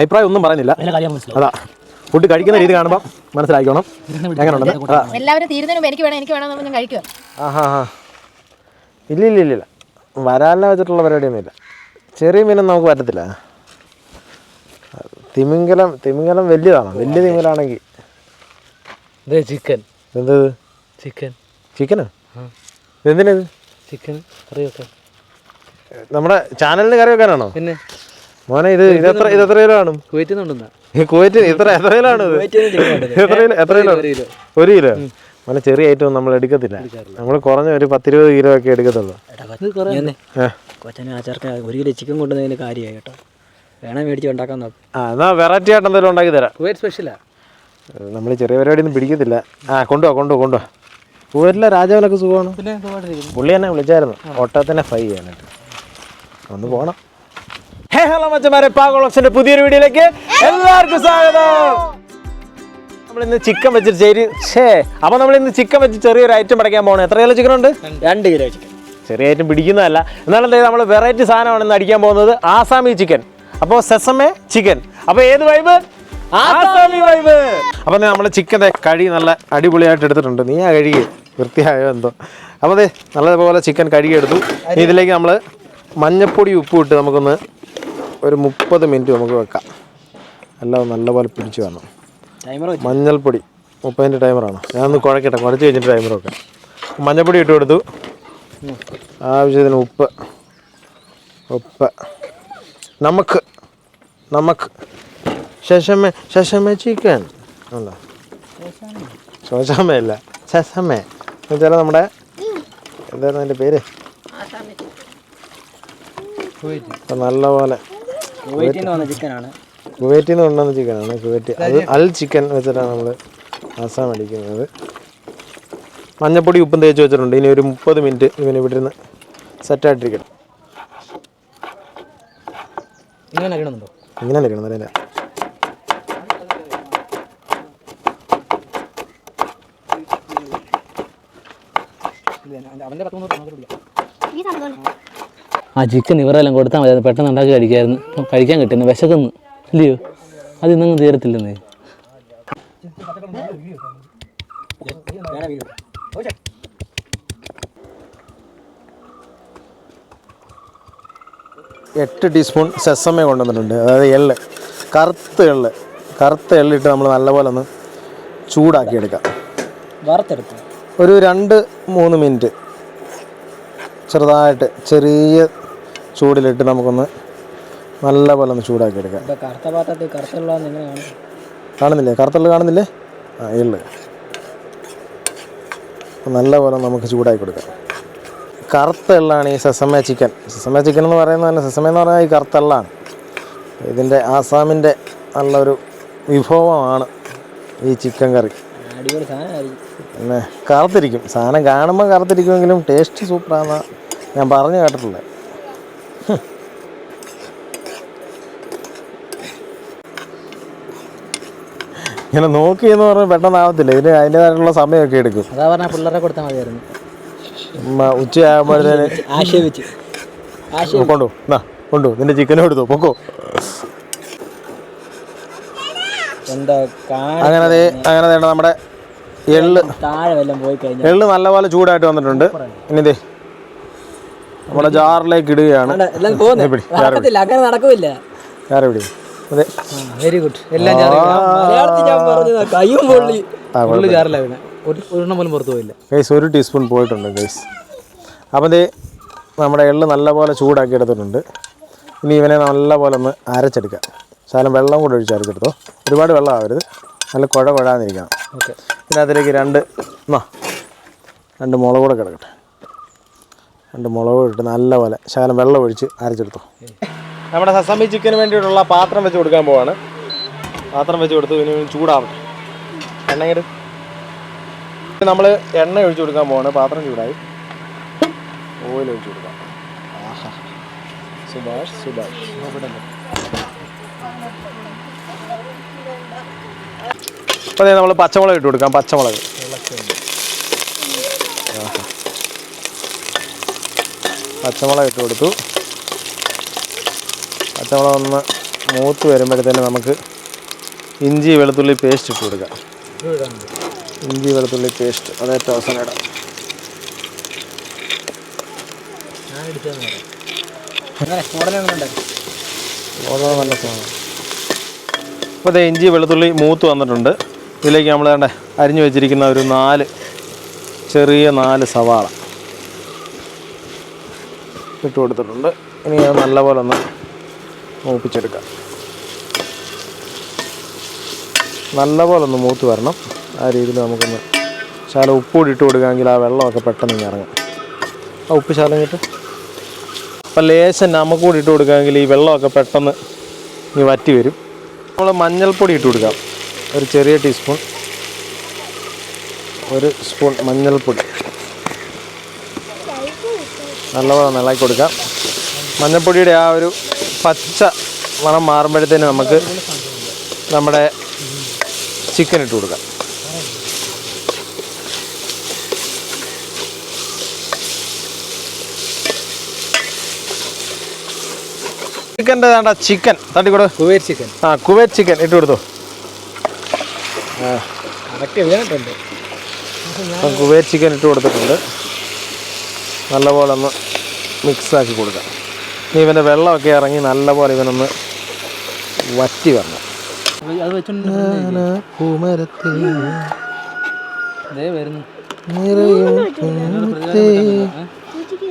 അഭിപ്രായം ഒന്നും പറയുന്നില്ല അതാ ഫുഡ് കഴിക്കുന്ന രീതി കാണുമ്പോൾ മനസ്സിലാക്കണം എങ്ങനെയുണ്ട്? ഉണ്ടെന്ന് അതാ. എല്ലാവരും തീരുന്നതിന് എനിക്ക് വേണം എനിക്ക് വേണം എന്ന് ഞാൻ കഴിക്കുക ആഹാ ഹാ ഇല്ല ഇല്ല ഇല്ല ഇല്ല. വരാലിനെ വെച്ചിട്ടുള്ള പരിപാടിയൊന്നും ഇല്ല ചെറിയ മീനൊന്നും നമുക്ക് പറ്റത്തില്ല. തിമിംഗലം തിമിംഗലം വലിയതാണോ? വലിയ തിമിംഗലാണെങ്കിൽ. ചിക്കൻ. എന്തത് ചിക്കൻ. ചിക്കനോ? എന്തിനത്? ചിക്കൻ കറി വെക്കാൻ നമ്മുടെ ചാനലിന് കറി വെക്കാനാണോ പിന്നെ. മോനെ ഇത് കിലോ ആണ് കുവൈറ്റിൽ നിന്നുണ്ടെന്നാ കുവൈറ്റ് എത്ര എത്ര കിലോ ആണ് എത്ര കിലോ എത്ര കിലോ. ഒരു കിലോ? മോനെ ചെറിയ ഐറ്റം നമ്മൾ എടുക്കത്തില്ല. നമ്മൾ കുറഞ്ഞ ഒരു പത്തിരുപത് കിലോ ഒക്കെ എടുക്കത്തുള്ളൂ. കൊച്ചനെ ഒരു കിലോ ചിക്കൻ കൊണ്ടുവന്നതിന് കാര്യമായി കേട്ടോ. വേണം മേടിച്ച് ഉണ്ടാക്കാൻ നോക്കും. ആ എന്നാ വെറൈറ്റി ആയിട്ട് എന്തെങ്കിലും ഉണ്ടാക്കി തരാം. കുവൈറ്റ് സ്പെഷ്യലാ നമ്മൾ ചെറിയ പരിപാടിയൊന്നും പിടിക്കത്തില്ല. ആ കൊണ്ടുപോവാ കൊണ്ടുപോവാ കൊണ്ടുപോവാ കുവൈറ്റിലെ രാജാവിനൊക്കെ സുഖമാണ്? പുള്ളി എന്നെ വിളിച്ചായിരുന്നു. ഓട്ടത്തിനെ ഫൈ ചെയ്യാനായിട്ട്. ഒന്ന് പോണം. ഹേ ഹലോ മച്ചമാരെ പാകോളക്ഷന്റെ പുതിയൊരു വീഡിയോയിലേക്ക് എല്ലാവർക്കും സ്വാഗതം. നമ്മൾ ഇന്ന് ചിക്കൻ വെച്ചിട്ട് ചെറിയ ഷേ അപ്പൊ നമ്മൾ ഇന്ന് ചിക്കൻ വെച്ച് ചെറിയൊരു ഐറ്റം പടയ്ക്കാൻ പോകണം എത്ര കിലോ ചിക്കൻ ഉണ്ട്? രണ്ട് കിലോ ചിക്കൻ ചെറിയ ഐറ്റം പിടിക്കുന്നതല്ല. എന്നാലും നമ്മൾ വെറൈറ്റി സാധനമാണ് ഇന്ന് അടിക്കാൻ പോകുന്നത്. ആസാമി ചിക്കൻ അപ്പോൾ സെസമേ ചിക്കൻ അപ്പോൾ ഏത് വൈബ് ആസാമി വൈബ് അപ്പോൾ നമ്മൾ ചിക്കന്റെ കഴി നല്ല അടിപൊളിയായിട്ട് എടുത്തിട്ടുണ്ട്. നീ ആ കഴുകി വൃത്തിയായോ എന്തോ. അപ്പോൾ അതെ നല്ലതുപോലെ ചിക്കൻ കഴുകി എടുത്തു ഇനി ഇതിലേക്ക് നമ്മൾ മഞ്ഞപ്പൊടി ഉപ്പ് ഇട്ട് നമുക്കൊന്ന് ഒരു മുപ്പത് മിനിറ്റ് നമുക്ക് വെക്കാം. എല്ലാം നല്ലപോലെ പിടിച്ച് വേണം ടൈമർ വെച്ച്. മഞ്ഞൾപ്പൊടി. മുപ്പതിന്റെ ടൈമറാണ്. ഞാൻ ഒന്ന് കുഴക്കട്ടെ. കുഴച്ച് കഴിഞ്ഞിട്ട് ടൈമർ വെക്കാം മഞ്ഞൾപ്പൊടി ഇട്ട് കൊടുത്തു. ആവശ്യത്തിന് ഉപ്പ്. ഉപ്പ്. നമുക്ക്. നമുക്ക്. ശശമേ ശശമേ ചിക്കൻ അല്ല ശോശാമയല്ല. ശശമ. എന്നുവെച്ചാൽ നമ്മുടെ എന്തായിരുന്നു അതിന്റെ പേര്? നല്ലപോലെ കുവൈറ്റിൽ നിന്ന് വന്ന ചിക്കനാണ് കുവൈറ്റിൽ നിന്ന് കൊണ്ടുവന്ന ചിക്കനാണ് കുവൈറ്റ് അത് അൽ ചിക്കൻ വെച്ചിട്ടാണ് നമ്മൾ ആസാം അടിക്കുന്നത്. മഞ്ഞപ്പൊടി ഉപ്പും തേച്ച് വെച്ചിട്ടുണ്ട്. ഇനി ഒരു മുപ്പത് മിനിറ്റ് ഇവന് ഇവിടെ ഇരുന്ന് സെറ്റായിട്ടിരിക്കണം ഇങ്ങനെ അറിയണമെന്നുണ്ടോ ഇങ്ങനെ അവന്റെ പത്ത് മുന്നൂറ് ആ ചിക്കൻ ഇവരെല്ലാം കൊടുത്താൽ മതി. അത് പെട്ടെന്ന് ഉണ്ടാക്കി കഴിക്കായിരുന്നു. ഇപ്പം കഴിക്കാൻ കിട്ടുന്നു വിശക്കുന്നു. അല്ലയോ അത് ഇന്നങ്ങ് തീരത്തില്ലെന്നേ. എട്ട് ടീസ്പൂൺ സെസമ്മ കൊണ്ടുവന്നിട്ടുണ്ട്. അതായത് എള്ള്. കറുത്ത എള്ള്. കറുത്ത എള്ളിട്ട് നമ്മൾ നല്ലപോലെ ഒന്ന് ചൂടാക്കി എടുക്കാം വറുത്തെടുത്തു ഒരു രണ്ട് മൂന്ന് മിനിറ്റ് ചെറുതായിട്ട് ചെറിയ ചൂടിലിട്ട് നമുക്കൊന്ന് നല്ല പോലെ ഒന്ന് ചൂടാക്കി എടുക്കാം കാണുന്നില്ലേ? കറുത്തുള്ള കാണുന്നില്ലേ? ആ എള്ള് നല്ല പോലെ നമുക്ക് ചൂടാക്കി കൊടുക്കാം. കറുത്ത എള്ളാണ് ഈ സെസമ ചിക്കൻ. സെസമ ചിക്കൻ എന്ന് പറയുന്നത് തന്നെ സെസമ എന്ന് പറഞ്ഞാൽ ഈ കറുത്ത എള്ളാണ് ഇതിന്റെ ആസാമിന്റെ നല്ലൊരു വിഭവമാണ് ഈ ചിക്കൻ കറി. പിന്നെ കറുത്തിരിക്കും. സാധനം കാണുമ്പോൾ കറുത്തിരിക്കുമെങ്കിലും ടേസ്റ്റ് സൂപ്പറാണെന്നാണ് ഞാൻ പറഞ്ഞു കേട്ടിട്ടുള്ളത്. ഇങ്ങനെ നോക്കി എന്ന് പറഞ്ഞാൽ പെട്ടെന്ന് പെട്ടെന്നാവത്തില്ല ഇതിന് അതിന്റെതായിട്ടുള്ള സമയമൊക്കെ എടുക്കും. അതാ പറഞ്ഞ പിള്ളേരെ കൊടുത്താൽ മതിയായിരുന്നു. ഉച്ചയാകുമ്പോഴത്തേന് ആശയപിച്ച് ആശയം കൊണ്ടു. എന്നാ കൊണ്ടു. നിന്റെ ചിക്കനും എടുത്തു? പൊക്കോ. എന്താ അങ്ങനെ ദേ അങ്ങനെ വേണ്ട നമ്മുടെ എള്ള്. താഴെ വല്ലതും പോയി കഴിഞ്ഞാൽ എള്ള് നല്ലപോലെ ചൂടായിട്ട് വന്നിട്ടുണ്ട്. ഇനി ദേ നമ്മുടെ ജാറിലേക്ക് ഇടുകയാണ്. എല്ലാം പോകുന്നു അങ്ങനെ നടക്കില്ല. പിടി അതെ. വെരി ഗുഡ് എല്ലാം മലയാളത്തിൽ ഞാൻ പറഞ്ഞതാ കയ്യും പൊള്ളി. ആ ഉള്ളു ചാറില്ല പിന്നെ. ഒരു ഒരെണ്ണം പോലും പുറത്തു പോയില്ല. ഗൈസ് ഒരു ടീസ്പൂൺ പോയിട്ടുണ്ട് ഗൈസ് അപ്പോൾ ദേ നമ്മുടെ എള്ള് നല്ലപോലെ ചൂടാക്കി എടുത്തിട്ടുണ്ട് ഇനി ഇവനെ നല്ലപോലെ ഒന്ന് അരച്ചെടുക്കാം. ശകലം വെള്ളം കൂടെ ഒഴിച്ച് അരച്ചെടുത്തോ. ഒരുപാട് വെള്ളം ആവരുത്. നല്ല കുഴ കുഴാന്നിരിക്കണം ഓക്കെ. അതിലേക്ക് രണ്ട് എന്നാ രണ്ട് മുളക് കൂടെ കിടക്കട്ടെ. രണ്ട് മുളക് ഇട്ട് നല്ലപോലെ ശകലം വെള്ളം ഒഴിച്ച് അരച്ചെടുത്തോ. നമ്മുടെ സസമി ചിക്കന് വേണ്ടിയിട്ടുള്ള പാത്രം വെച്ച് കൊടുക്കാൻ പോവാണ്. പാത്രം വെച്ച് കൊടുത്ത് ഇനി ചൂടാവട്ടെ എണ്ണ ഇങ്ങട് നമ്മൾ എണ്ണ ഒഴിച്ചു കൊടുക്കാൻ പോവാണ്. പാത്രം ചൂടായി. ഓയിൽ ഒഴിച്ചു കൊടുക്കാം. ആഹാ. സുഭാഷ് സുഭാഷ്. അപ്പോൾ നമ്മൾ പച്ചമുളക് ഇട്ട് കൊടുക്കാം പച്ചമുളക്. പച്ചമുളക് ഇട്ട് കൊടുത്തു. പച്ചമുളക് ഒന്ന് മൂത്ത് വരുമ്പോഴത്തേന് നമുക്ക് ഇഞ്ചി വെളുത്തുള്ളി പേസ്റ്റ് ഇട്ട് കൊടുക്കാം. ഇഞ്ചി വെളുത്തുള്ളി പേസ്റ്റ് അത് ഏറ്റവും അവസാനം ഇടാം നല്ല അപ്പോൾ ദേ ഇഞ്ചി വെളുത്തുള്ളി മൂത്ത് വന്നിട്ടുണ്ട്. ഇതിലേക്ക് നമ്മൾ വേണ്ട അരിഞ്ഞു വെച്ചിരിക്കുന്ന ഒരു നാല് ചെറിയ നാല് സവാള ഇട്ട് കൊടുത്തിട്ടുണ്ട്. ഇനി നല്ലപോലെ ഒന്ന് മൂപ്പിച്ചെടുക്കാം. നല്ലപോലെ ഒന്ന് മൂത്ത് വരണം. ആ രീതിയിൽ നമുക്കൊന്ന് ശാല ഉപ്പൂടി ഇട്ട് കൊടുക്കുകയാണെങ്കിൽ ആ വെള്ളമൊക്കെ പെട്ടെന്ന് ഇറങ്ങും. ആ ഉപ്പ് ശാലം കിട്ടും അപ്പം ലേശം നമുക്ക് കൂടി ഇട്ട് കൊടുക്കുകയാണെങ്കിൽ ഈ വെള്ളമൊക്കെ പെട്ടെന്ന് ഇനി വറ്റി വരും. നമ്മൾ മഞ്ഞൾപ്പൊടി ഇട്ട് കൊടുക്കാം. ഒരു ചെറിയ ടീസ്പൂൺ. ഒരു സ്പൂൺ മഞ്ഞൾപ്പൊടി. നല്ലപോലെ നിളക്കി കൊടുക്കാം. മഞ്ഞൾപ്പൊടിയുടെ ആ ഒരു പച്ച മണം മാറുമ്പോഴത്തേന് നമുക്ക് നമ്മുടെ ചിക്കൻ ഇട്ട് കൊടുക്കാം. ചിക്കന്റെ വേണ്ട ചിക്കൻ തട്ടിക്കൊടു കുവേർ ചിക്കൻ ആ കുവൈറ്റ് ചിക്കൻ ഇട്ട് കൊടുത്തു. കുവേർ ചിക്കൻ ഇട്ട് കൊടുത്തിട്ടുണ്ട്. നല്ലപോലെ ഒന്ന് മിക്സാക്കി കൊടുക്കാം. ഇവന്റെ വെള്ളമൊക്കെ ഇറങ്ങി നല്ലപോലെ ഇവനൊന്ന് വറ്റി വന്നു അത് വെച്ചോണ്ട് ദേ വരുന്നു.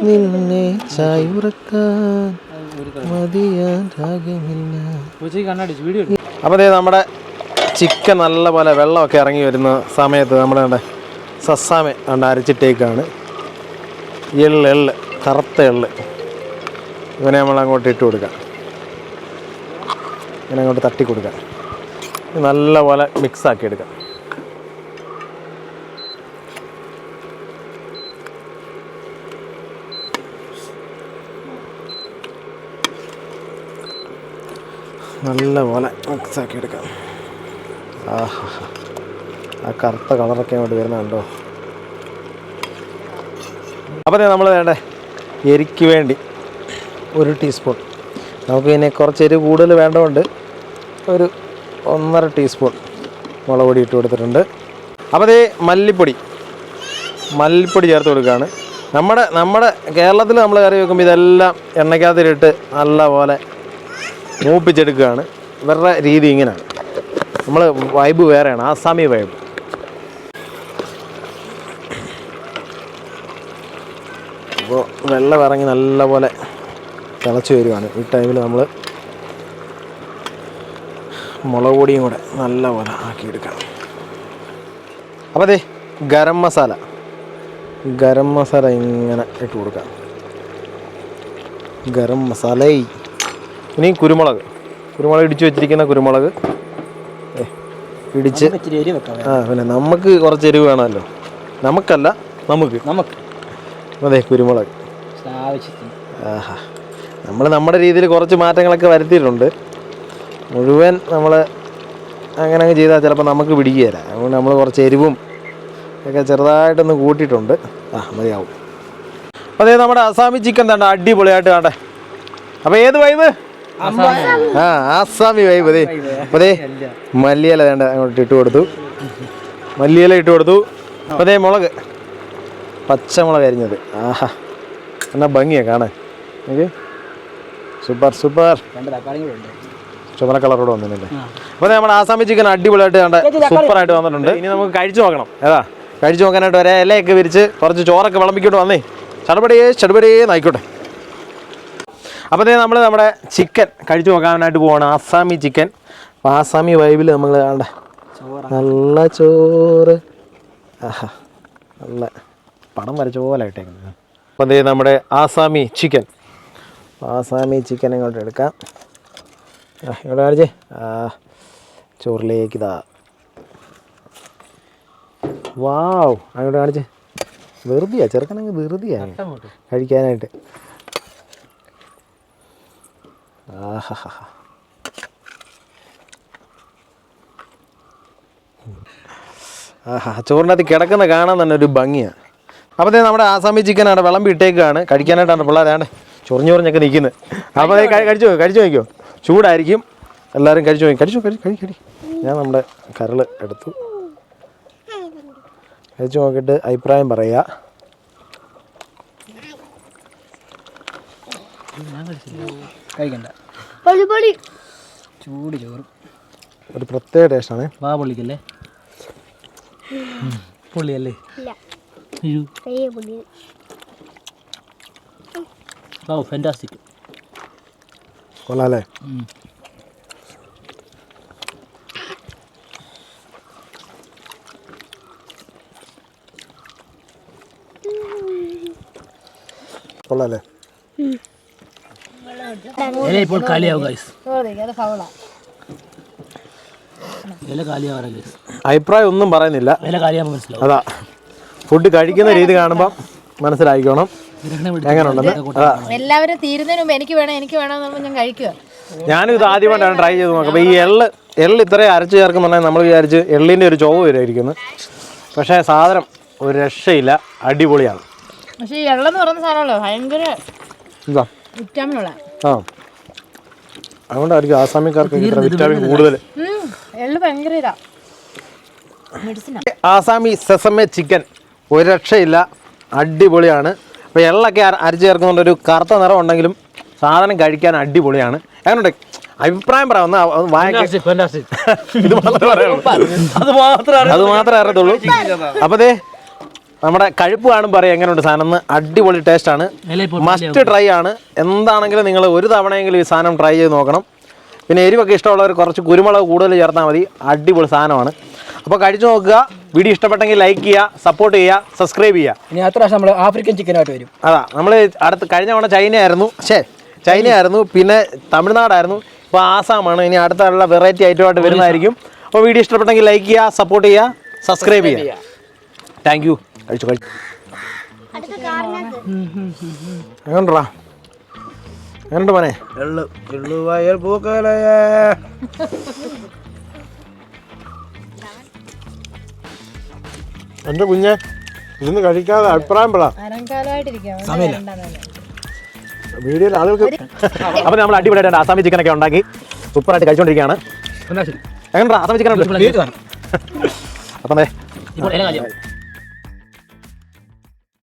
നിന്നെ ചായുറക്കാൻ അപ്പോൾ നമ്മുടെ ചിക്കൻ നല്ലപോലെ വെള്ളമൊക്കെ ഇറങ്ങി വരുന്ന സമയത്ത് നമ്മുടെ സസാമ കണ്ട് അരച്ചിട്ടേക്കാണ്. എള്ള് എള്ള് കറുത്ത എള്ള്. ഇവനെ നമ്മൾ അങ്ങോട്ട് ഇട്ട് കൊടുക്കാം. ഇവനെ അങ്ങോട്ട് തട്ടി കൊടുക്കാം. നല്ലപോലെ മിക്സാക്കി എടുക്കാം. നല്ലപോലെ മിക്സാക്കി എടുക്കാം. ആഹാ. ആ കറുത്ത കളറൊക്കെ അങ്ങോട്ട് വരുന്നുണ്ടോ അപ്പോൾ നമ്മൾ വേണ്ടേ എരിക്ക് വേണ്ടി ഒരു ടീസ്പൂൺ. നമുക്ക് ഇനി കുറച്ച് എരിവ് കൂടുതൽ വേണ്ടതുകൊണ്ട് ഒരു ഒന്നര ടീസ്പൂൺ മുളക് പൊടി ഇട്ട് കൊടുത്തിട്ടുണ്ട്. അപ്പോൾ അതേ മല്ലിപ്പൊടി. മല്ലിപ്പൊടി ചേർത്ത് കൊടുക്കുകയാണ്. നമ്മുടെ നമ്മുടെ കേരളത്തിൽ നമ്മൾ കറി വെക്കുമ്പോൾ ഇതെല്ലാം എണ്ണയ്ക്കകത്തിലിട്ട് നല്ല പോലെ മൂപ്പിച്ചെടുക്കുകയാണ്. ഇവരുടെ രീതി ഇങ്ങനെയാണ്. നമ്മൾ വൈബ് വേറെയാണ്. ആസാമി വൈബ് അപ്പോൾ വെള്ളം ഇറങ്ങി നല്ലപോലെ തിളച്ച് വരുവാണ്. ഈ ടൈമിൽ നമ്മൾ മുളക് പൊടിയും കൂടെ നല്ലപോലെ ആക്കിയെടുക്കാം. അപ്പോൾ അതെ ഗരം മസാല. ഗരം മസാല ഇങ്ങനെ ഇട്ട് കൊടുക്കാം. ഗരം മസാല. ഇനി കുരുമുളക്. കുരുമുളക് ഇടിച്ച് വെച്ചിരിക്കുന്ന കുരുമുളക്. ഇടിച്ച് ആ പിന്നെ നമുക്ക് കുറച്ച് എരിവ് വേണമല്ലോ. നമുക്കല്ല നമുക്ക്. നമുക്ക്. അതെ കുരുമുളക്. ആവശ്യത്തിന്. ആഹാ. നമ്മൾ നമ്മുടെ രീതിയിൽ കുറച്ച് മാറ്റങ്ങളൊക്കെ വരുത്തിയിട്ടുണ്ട്. മുഴുവൻ നമ്മൾ അങ്ങനെ അങ്ങ് ചെയ്താൽ ചിലപ്പോൾ നമുക്ക് പിടിക്കുകയില്ല. അതുകൊണ്ട് നമ്മൾ കുറച്ച് എരിവും ഒക്കെ ചെറുതായിട്ടൊന്ന് കൂട്ടിയിട്ടുണ്ട്. ആ മതിയാവും. അപ്പോൾ അതേ നമ്മുടെ അസാമി ചിക്കൻ തണ്ട അടിപൊളിയായിട്ട് കാണട്ടെ അപ്പോൾ ഏത് വൈബ് ആ ആസാമി വൈബ് അതെ അപ്പോൾ അതെ മല്ലിയില വേണ്ട അങ്ങോട്ട് ഇട്ട് കൊടുത്തു. മല്ലിയില ഇട്ട് കൊടുത്തു. അപ്പോൾ അതേ മുളക്. പച്ചമുളക് അരിഞ്ഞത്. ആഹാ എന്നാ ഭംഗിയാണ് കാണാൻ. Okay super super. രണ്ട് തക്കാളിയും കൂടെ ഉണ്ട് ചുമല കളറോട് വന്നില്ലേ അപ്പോൾ നമ്മുടെ ആസാമി ചിക്കൻ അടിപൊളിയായിട്ട് കണ്ട സൂപ്പറായിട്ട് വന്നിട്ടുണ്ട്. ഇനി നമുക്ക് കഴിച്ചു നോക്കണം. ഏതാ? കഴിച്ചു നോക്കാനായിട്ട് വരെ ഇലയൊക്കെ വിരിച്ച് കുറച്ച് ചോറൊക്കെ വിളമ്പിക്കോട്ട് വന്നേ. ചടപടിയേ ചടപടിയേ നായിക്കോട്ടെ അപ്പോൾ നമ്മൾ നമ്മുടെ ചിക്കൻ കഴിച്ചു നോക്കാനായിട്ട് പോവാണ് ആസാമി ചിക്കൻ. അപ്പോൾ ആസാമി വൈബിൽ നമ്മൾ കാണണ്ട നല്ല ചോറ്. ആഹാ നല്ല പടം വരച്ച പോലെ ഇട്ടേക്കുന്നത് അപ്പോൾ നമ്മുടെ ആസാമി ചിക്കൻ. ആസാമി ചിക്കൻ ഇങ്ങോട്ട് എടുക്കാം. ഇവിടെ കാണിച്ചേ? ആ ചോറിലേക്ക് ഇതാ. വാവ് അങ്ങോട്ട് കാണിച്ചേ? വെറുതെയാ ചെറുക്കനങ്ങ് വെറുതെയാണ് കഴിക്കാനായിട്ട്. ആഹാ ആഹാ ചോറിനകത്ത് കിടക്കുന്ന കാണാൻ തന്നെ ഒരു ഭംഗിയാണ് അപ്പോൾ ദേ നമ്മുടെ ആസാമി ചിക്കനാണ് വിളമ്പിട്ടേക്കാണ് കഴിക്കാനായിട്ടാണ് പിള്ളേരാണ് ചൊറിഞ്ഞു ചൊറിഞ്ഞൊക്കെ നിൽക്കുന്നത് അപ്പോൾ ദേ കഴിച്ചു നോക്ക്, കഴിച്ചു നോക്കിയോ ചൂടായിരിക്കും. എല്ലാവരും കഴിച്ചു നോക്കി കഴിച്ചു കഴി കഴി കഴി ഞാൻ നമ്മുടെ കരൾ എടുത്തു. കഴിച്ചു നോക്കിയിട്ട് അഭിപ്രായം പറയുക കഴിക്കണ്ട. ചൂട് ചോറും. ഒരു പ്രത്യേക ടേസ്റ്റാണ് വാ പൊള്ളിക്കല്ലേ. പൊള്ളിയല്ലേ? അയ്യോ. ഓ ഫാന്റാസ്റ്റിക് കൊള്ളാം അല്ലേ കൊള്ളാം അല്ലേ ഇല ഇപ്പോൾ കാലിയാവും ഗൈസ് ഇല കാലിയാവാറാ ഗൈസ് അഭിപ്രായം ഒന്നും പറയുന്നില്ല. ഇല കാലിയാകുമ്പോൾ മനസ്സിലാവും. അതാ. ഫുഡ് കഴിക്കുന്ന രീതി കാണുമ്പോൾ മനസ്സിലായിക്കോണം. എല്ലാവരും തീരുന്നതിന് മുമ്പ് എനിക്ക് വേണം എനിക്ക് വേണം എന്ന് ഞാൻ കഴിക്കുക. ഞാനും ഇത് ആദ്യമായിട്ടാണ് ട്രൈ ചെയ്ത് നോക്കുക അപ്പോൾ ഈ എള്ള് എള്ള് ഇത്രയും അരച്ച് ചേർക്കുന്നുണ്ടെങ്കിൽ നമ്മൾ വിചാരിച്ച് എള്ളിന്റെ ഒരു ചോവ് വരുമായിരിക്കുന്നു പക്ഷേ സാധനം ഒരു രക്ഷയില്ല അടിപൊളിയാണ്. പക്ഷേ ഈ എള്ളെന്ന് പറയുന്ന സാധനമല്ലോ ഭയങ്കര എന്താ വിറ്റാമിനുള്ള. ആ. അതുകൊണ്ടായിരിക്കും ആസാമിക്കാർക്ക് ഇത്ര വിറ്റാമിൻ കൂടുതൽ. എള്ള് ഭയങ്കര ഇതാ. ആസാമി സെസമെ ചിക്കൻ ഒരു രക്ഷയില്ല അടിപൊളിയാണ്. അപ്പോൾ എള്ളൊക്കെ അര- അരച്ച് ചേർക്കുന്നുണ്ട് ഒരു കറുത്ത നിറം ഉണ്ടെങ്കിലും സാധനം കഴിക്കാൻ അടിപൊളിയാണ്. അങ്ങനെ അഭിപ്രായം പറയാം ഇത് മാത്രമേ അത് അത് മാത്രമേ അറിയത്തുള്ളൂ. അപ്പോൾ ദേ നമ്മുടെ കഴുപ്പ് കാണുമ്പോൾ പറയാം എങ്ങനെയുണ്ട് സാധനം. അടിപൊളി ടേസ്റ്റ് ആണ്. മസ്റ്റ് ട്രൈ ആണ്. എന്താണെങ്കിലും നിങ്ങൾ ഒരു തവണയെങ്കിലും ഈ സാധനം ട്രൈ ചെയ്ത് നോക്കണം. പിന്നെ എരിവൊക്കെ ഇഷ്ടമുള്ളവർ കുറച്ച് കുരുമുളക് കൂടുതൽ ചേർത്താൽ മതി. അടിപൊളി സാധനമാണ്. അപ്പോൾ കഴിച്ചു നോക്കുക. വീഡിയോ ഇഷ്ടപ്പെട്ടെങ്കിൽ ലൈക്ക് ചെയ്യുക സപ്പോർട്ട് ചെയ്യുക സബ്സ്ക്രൈബ് ചെയ്യുക. ഇനി അടുത്ത പ്രാവശ്യം നമ്മൾ ആഫ്രിക്കൻ ചിക്കനായിട്ട് വരും. അതാ നമ്മൾ അടുത്ത് കഴിഞ്ഞ തവണ ചൈന ആയിരുന്നു ശേ ചൈന ആയിരുന്നു പിന്നെ തമിഴ്നാടായിരുന്നു. ഇപ്പോൾ ആസാമാണ്. ഇനി അടുത്തുള്ള വെറൈറ്റി ഐറ്റമായിട്ട് വരുന്നതായിരിക്കും. അപ്പോൾ വീഡിയോ ഇഷ്ടപ്പെട്ടെങ്കിൽ ലൈക്ക് ചെയ്യുക സപ്പോർട്ട് ചെയ്യുക സബ്സ്ക്രൈബ് ചെയ്യുക. താങ്ക് യു കഴിച്ചു കഴിച്ചു. എങ്ങനെണ്ടാ എങ്ങനെയുണ്ട് മോനെ? എള്ളു വയൽ പൂക്കലയേ എന്റെ കുഞ്ഞെ ഇരുന്ന് കഴിക്കാതെ അഭിപ്രായം പറ. വീഡിയോയിൽ ആളുകൾക്ക് അപ്പോൾ നമ്മൾ അടിപൊളിയായിട്ട് ആസാമി ചിക്കൻ ഒക്കെ ഉണ്ടാക്കി സൂപ്പറായിട്ട് കഴിച്ചുകൊണ്ടിരിക്കുകയാണ് എങ്ങനെയുണ്ടാ? ആസാമി ചിക്കൻ അപ്പം